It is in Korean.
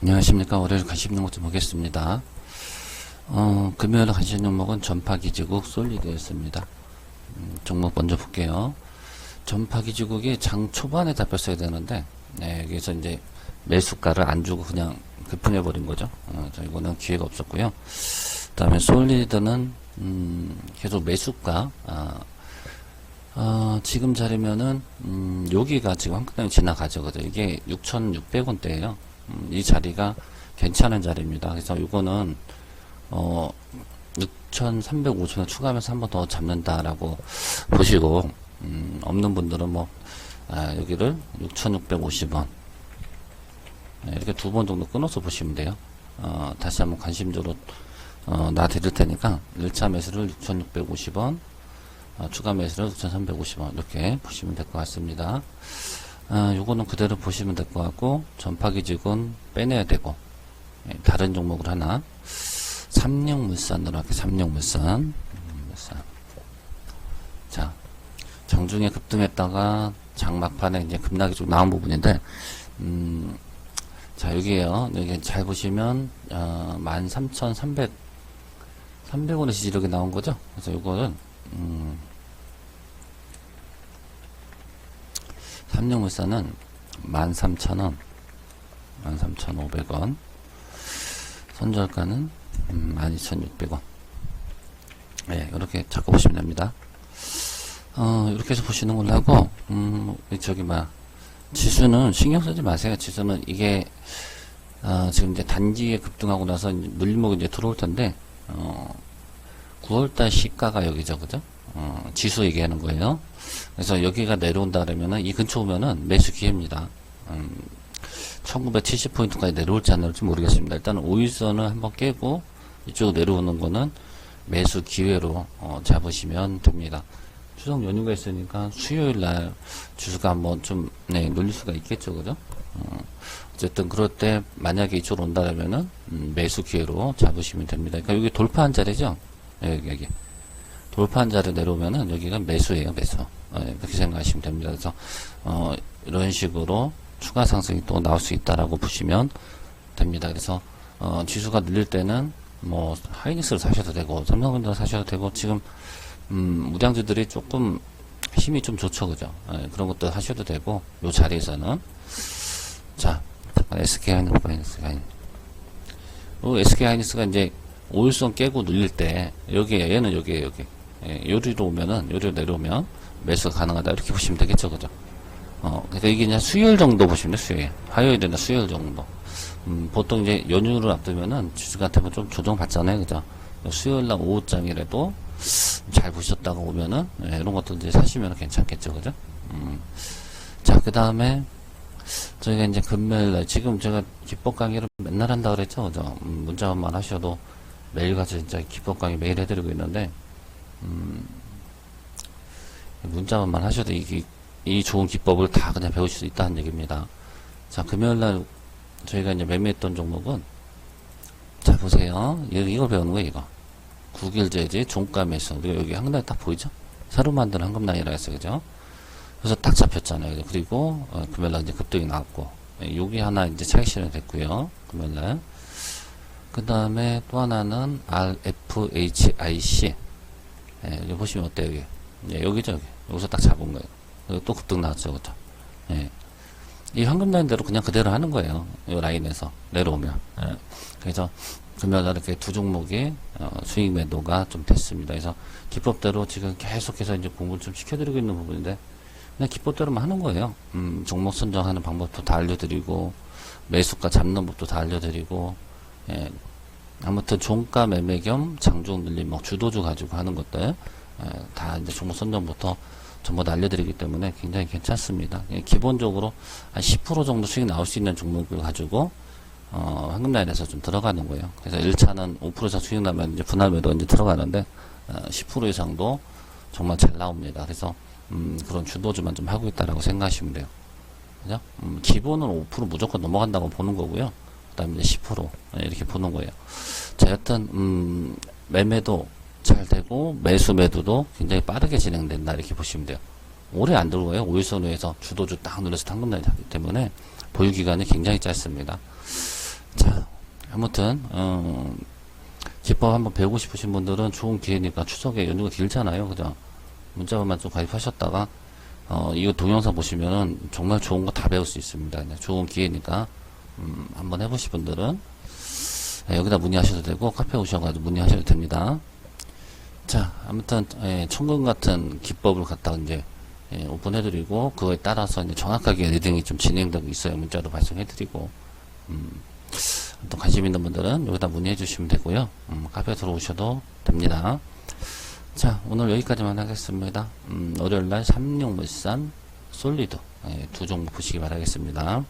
안녕하십니까. 월요일 관심 종목 좀 보겠습니다. 어, 금요일 관심 종목은 전파기지국 솔리드였습니다. 음, 종목 먼저 볼게요. 전파기지국이 장 초반에 잡혔어야 되는데, 네, 여기서 이제 매수가를 안 주고 그냥 급등해버린 거죠. 어, 저 이거는 기회가 없었고요. 그 다음에 솔리드는, 음, 계속 매수가, 아, 어, 지금 자리면은, 음, 여기가 지금 한국당이 지나가죠. 이게 6,600원대예요 음, 이 자리가 괜찮은 자리입니다. 그래서 이거는, 어, 6,350원 추가하면서 한 번 더 잡는다라고 보시고, 음, 없는 분들은 뭐, 아, 여기를 6,650원. 이렇게 두 번 정도 끊어서 보시면 돼요. 어, 다시 한번 관심적으로, 어, 놔드릴 테니까, 1차 매수를 6,650원, 어, 추가 매수를 9,350원 이렇게 보시면 될 것 같습니다. 아, 요거는 그대로 보시면 될 것 같고 전파기직은 빼내야 되고 예, 다른 종목을 하나 삼령물산으로 할게요. 삼령물산 음, 물산. 자 장중에 급등했다가 장막판에 이제 급락이 좀 나온 부분인데 음, 자 여기에요. 여기 잘 보시면 어, 13,300 300원의 지지력이 나온 거죠. 그래서 요거는 음, 삼령물산은 13,000원, 13,500원, 선절가는 음, 12,600원. 네, 이렇게 잡고 보시면 됩니다. 어, 이렇게 해서 보시는 걸로 하고, 음, 저기, 막, 지수는 신경 쓰지 마세요. 지수는 이게, 어, 지금 이제 단기에 급등하고 나서 물림목이 이제 들어올 텐데, 어, 9월달 시가가 여기죠, 그죠? 어, 지수 얘기하는 거예요. 그래서 여기가 내려온다 그러면은 이 근처 오면은 매수 기회입니다. 음, 1970포인트까지 내려올지 안 내려올지 모르겠습니다. 일단은 5일선을 한번 깨고 이쪽으로 내려오는 거는 매수 기회로 어, 잡으시면 됩니다. 추석 연휴가 있으니까 수요일 날 주수가 한번 좀 네, 눌릴 수가 있겠죠, 그죠? 어, 어쨌든 그럴 때 만약에 이쪽으로 온다면은 음, 매수 기회로 잡으시면 됩니다. 그러니까 여기 돌파한 자리죠? 네, 여기 여기. 돌파한 자리 내려오면은 여기가 매수예요, 매수. 어, 그렇게 생각하시면 됩니다. 그래서 어, 이런 식으로 추가 상승이 또 나올 수 있다라고 보시면 됩니다. 그래서 어, 지수가 늘릴 때는 뭐 하이닉스를 사셔도 되고 삼성전자 사셔도 되고 지금 음, 무량주들이 조금 힘이 좀 좋죠, 그죠? 예, 그런 것도 하셔도 되고 요 자리에서는 자 SK 하이닉스 하이닉스 SK 하이닉스가 이제 오일선 깨고 눌릴 때 여기에 얘는 여기에 여기 예, 요리로 오면은 요리로 내려오면 매수가 가능하다. 이렇게 보시면 되겠죠 그죠? 어 그러니까 이게 그냥 수요일 정도 보시면 돼요 수요일. 화요일이나 수요일 정도. 음, 보통 이제 연휴를 앞두면은 주주 같은 건 좀 조정 받잖아요 그죠? 수요일날 오후장이라도 잘 보셨다가 오면은 예, 이런 것들 이제 사시면 괜찮겠죠 그죠? 음. 자그 다음에 저희가 이제 금요일날 지금 제가 기법 강의를 맨날 한다 그랬죠 그죠? 음, 문자만 하셔도 매일같이 진짜 기법 강의 매일 해드리고 있는데 음, 문자만 하셔도 이, 이 좋은 기법을 다 그냥 배우실 수 있다는 얘기입니다. 자, 금요일 날 저희가 이제 매매했던 종목은 자, 보세요. 이걸 배우는 거예요, 이거. 국일제지, 종가 매수. 그리고 여기 한금라인 딱 보이죠? 새로 만든 한금라인이라 했어요, 그죠? 그래서 딱 잡혔잖아요. 그리고, 어, 금요일 날 이제 급등이 나왔고, 예, 여기 하나 이제 차익 실현 됐고요. 금요일 날. 그 다음에 또 하나는 RFHIC. 예, 여기 보시면 어때요, 여기? 예, 여기죠, 여기. 여기서 딱 잡은 거예요. 여기 또 급등 나왔죠, 그죠? 예. 이 황금 라인대로 그냥 그대로 하는 거예요. 이 라인에서 내려오면. 예. 그래서 금요일 이렇게 두 종목의 어, 수익 매도가 좀 됐습니다. 그래서 기법대로 지금 계속해서 이제 공부를 좀 시켜드리고 있는 부분인데 그냥 기법대로만 하는 거예요. 음, 종목 선정하는 방법도 다 알려드리고 매수가 잡는 법도 다 알려드리고 예. 아무튼 종가 매매 겸 장중 늘림, 뭐 주도주 가지고 하는 것들 예, 다 이제 종목 선정부터 전부 다 알려드리기 때문에 굉장히 괜찮습니다. 예, 기본적으로 한 10% 정도 수익 나올 수 있는 종목을 가지고 어, 황금 라인에서 좀 들어가는 거예요. 그래서 1차는 5% 이상 수익 나면 이제 분할 매도 이제 들어가는데 어, 10% 이상도 정말 잘 나옵니다. 그래서 음, 그런 주도주만 좀 하고 있다라고 생각하시면 돼요. 그죠? 음, 기본은 5% 무조건 넘어간다고 보는 거고요. 그다음에 이제 10% 이렇게 보는 거예요. 자, 여튼 음, 매매도 잘 되고 매수 매도도 굉장히 빠르게 진행된다 이렇게 보시면 돼요. 오래 안 들어와요. 5일선 후에서 주도주 딱 눌러서 당근날이 하기 때문에 보유 기간이 굉장히 짧습니다. 자, 아무튼, 어, 기법 한번 배우고 싶으신 분들은 좋은 기회니까 추석에 연휴가 길잖아요. 그죠? 문자만 좀 가입하셨다가, 어, 이거 동영상 보시면은 정말 좋은 거 다 배울 수 있습니다. 좋은 기회니까, 음, 한번 해보실 분들은, 예, 여기다 문의하셔도 되고, 카페 오셔가지고 문의하셔도 됩니다. 자, 아무튼, 예, 천금 같은 기법을 갖다가 이제, 예, 오픈해드리고, 그거에 따라서 이제 정확하게 리딩이 좀 진행되고 있어요. 문자로 발송해드리고, 음, 또 관심 있는 분들은 여기다 문의해 주시면 되고요. 음, 카페 들어오셔도 됩니다. 자, 오늘 여기까지만 하겠습니다. 음, 월요일날 36물산 솔리드 예, 두 종목 보시기 바라겠습니다.